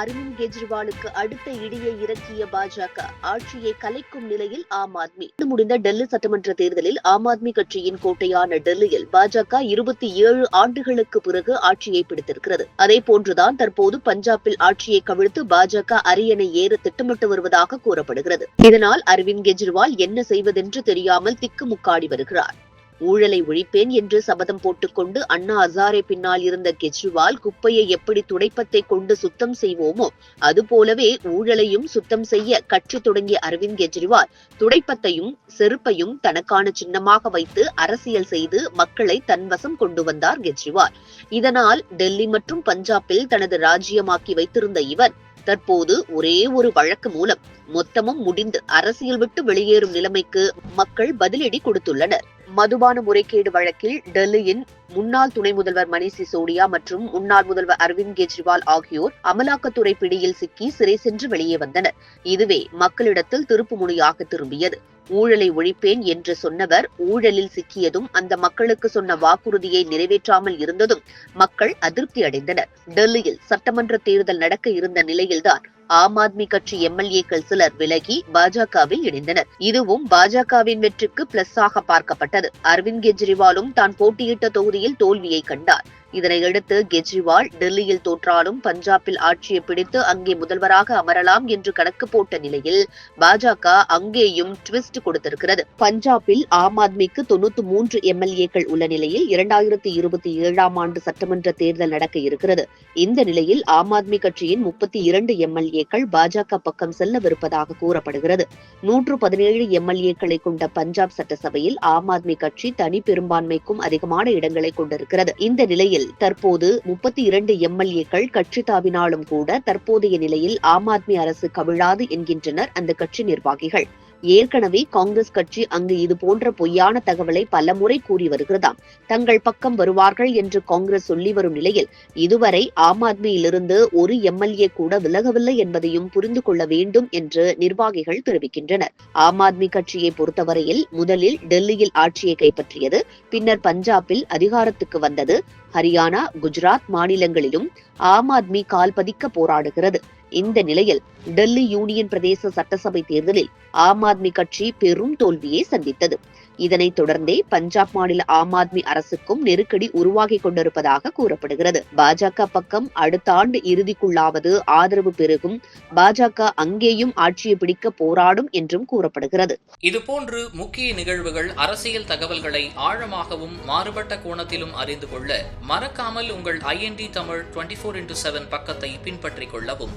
அரவிந்த் கெஜ்ரிவாலுக்கு அடுத்த இடியை இறக்கிய பாஜக ஆட்சியை கலைக்கும் நிலையில் ஆம் ஆத்மி. முடிந்த டெல்லி சட்டமன்ற தேர்தலில் ஆம் ஆத்மி கட்சியின் கோட்டையான டெல்லியில் பாஜக இருபத்தி ஏழு ஆண்டுகளுக்கு பிறகு ஆட்சியை பிடித்திருக்கிறது. அதே போன்றுதான் தற்போது பஞ்சாபில் ஆட்சியை கவிழ்த்து பாஜக அரியணை ஏற திட்டமிட்டு வருவதாக கூறப்படுகிறது. இதனால் அரவிந்த் கெஜ்ரிவால் என்ன செய்வதென்று தெரியாமல் திக்குமுக்காடி வருகிறார். ஊழலை ஒழிப்பேன் என்று சபதம் போட்டுக்கொண்டு அண்ணா ஹசாரே பின்னால் இருந்த கெஜ்ரிவால் குப்பையை எப்படி துடைப்பத்தை கொண்டு சுத்தம் செய்வோமோ அதுபோலவே ஊழலையும் சுத்தம் செய்ய கட்சி தொடங்கிய அரவிந்த் கெஜ்ரிவால் துடைப்பத்தையும் செருப்பையும் தனக்கான சின்னமாக வைத்து அரசியல் செய்து மக்களை தன்வசம் கொண்டு வந்தார் கெஜ்ரிவால். இதனால் டெல்லி மற்றும் பஞ்சாபில் தனது ராஜ்யமாக்கி வைத்திருந்த இவர் தற்போது ஒரே ஒரு வழக்கு மூலம் மொத்தமும் முடிந்து அரசியல் விட்டு வெளியேறும் நிலைமைக்கு மக்கள் பதிலடி கொடுத்துள்ளனர். மதுபான முறைகேடு வழக்கில் டெல்லியின் முன்னாள் துணை முதல்வர் மணீஷ் சிசோடியா மற்றும் முன்னாள் முதல்வர் அரவிந்த் கெஜ்ரிவால் ஆகியோர் அமலாக்கத்துறை பிடியில் சிக்கி சிறை சென்று வெளியே வந்தனர். இதுவே மக்களிடத்தில் திருப்பு முனையாக திரும்பியது. ஊழலை ஒழிப்பேன் என்று சொன்னவர் ஊழலில் சிக்கியதும் அந்த மக்களுக்கு சொன்ன வாக்குறுதியை நிறைவேற்றாமல் இருந்ததும் மக்கள் அதிருப்தி அடைந்தனர். டெல்லியில் சட்டமன்ற தேர்தல் நடக்க இருந்த நிலையில்தான் ஆம் ஆத்மி கட்சி எம்எல்ஏக்கள் சிலர் விலகி பாஜகவில் இணைந்தனர். இதுவும் பாஜகவின் வெற்றிக்கு பிளஸ்ஸாக பார்க்கப்பட்டது. அரவிந்த் கெஜ்ரிவாலும் தான் போட்டியிட்ட தொகுதியில் தோல்வியை கண்டார். இதனையடுத்து கெஜ்ரிவால் டெல்லியில் தோற்றாலும் பஞ்சாபில் ஆட்சியை பிடித்து அங்கே முதல்வராக அமரலாம் என்று கணக்கு போட்ட நிலையில் பாஜக அங்கேயும் ட்விஸ்ட் கொடுத்திருக்கிறது. பஞ்சாபில் ஆம் ஆத்மிக்கு தொண்ணூத்தி மூன்று எம்எல்ஏக்கள் உள்ள நிலையில் இரண்டாயிரத்தி இருபத்தி ஏழாம் ஆண்டு சட்டமன்ற தேர்தல் நடக்க இருக்கிறது. இந்த நிலையில் ஆம் ஆத்மி கட்சியின் முப்பத்தி இரண்டு எம்எல்ஏக்கள் பாஜக பக்கம் செல்லவிருப்பதாக கூறப்படுகிறது. நூற்று பதினேழு எம்எல்ஏக்களை கொண்ட பஞ்சாப் சட்டசபையில் ஆம் ஆத்மி கட்சி தனி பெரும்பான்மைக்கும் அதிகமான இடங்களை கொண்டிருக்கிறது. இந்த நிலையில் நிலையில் தற்போது முப்பத்தி இரண்டு எம்எல்ஏக்கள் கட்சி தாவினாலும் கூட தற்போதைய நிலையில் ஆம் ஆத்மி அரசு கவிழாது என்கின்றனர் அந்த கட்சி நிர்வாகிகள். ஏற்கனவே காங்கிரஸ் கட்சி அங்கு இது போன்ற பொய்யான தகவலை பலமுறை கூறி வருகிறதாம். தங்கள் பக்கம் வருவார்கள் என்று காங்கிரஸ் சொல்லி வரும் நிலையில் இதுவரை ஆம் ஆத்மியிலிருந்து ஒரு எம்எல்ஏ கூட விலகவில்லை என்பதையும் புரிந்து கொள்ள வேண்டும் என்று நிர்வாகிகள் தெரிவிக்கின்றனர். ஆம் ஆத்மி கட்சியை பொறுத்தவரையில் முதலில் டெல்லியில் ஆட்சியை கைப்பற்றியது பின்னர் பஞ்சாபில் அதிகாரத்துக்கு வந்தது ஹரியானா குஜராத் மாநிலங்களிலும் ஆம் ஆத்மி கால் பதிக்க போராடுகிறது. இந்த நிலையில் டெல்லி யூனியன் பிரதேச சட்டசபை தேர்தலில் ஆம் ஆத்மி கட்சி பெரும் தோல்வியை சந்தித்தது. இதனைத் தொடர்ந்தே பஞ்சாப் மாநில ஆம் ஆத்மி அரசுக்கும் நெருக்கடி உருவாகி கொண்டிருப்பதாக கூறப்படுகிறது. பாஜக பக்கம் அடுத்த ஆண்டு இறுதிக்குள்ளாவது ஆதரவு பெருகும். பாஜக அங்கேயும் ஆட்சியை பிடிக்க போராடும் என்றும் கூறப்படுகிறது. இதுபோன்று முக்கிய நிகழ்வுகள் அரசியல் தகவல்களை ஆழமாகவும் மாறுபட்ட கோணத்திலும் அறிந்து கொள்ள மறக்காமல் உங்கள் INT Tamil twenty four into seven பக்கத்தை பின்பற்றிக் கொள்ளவும்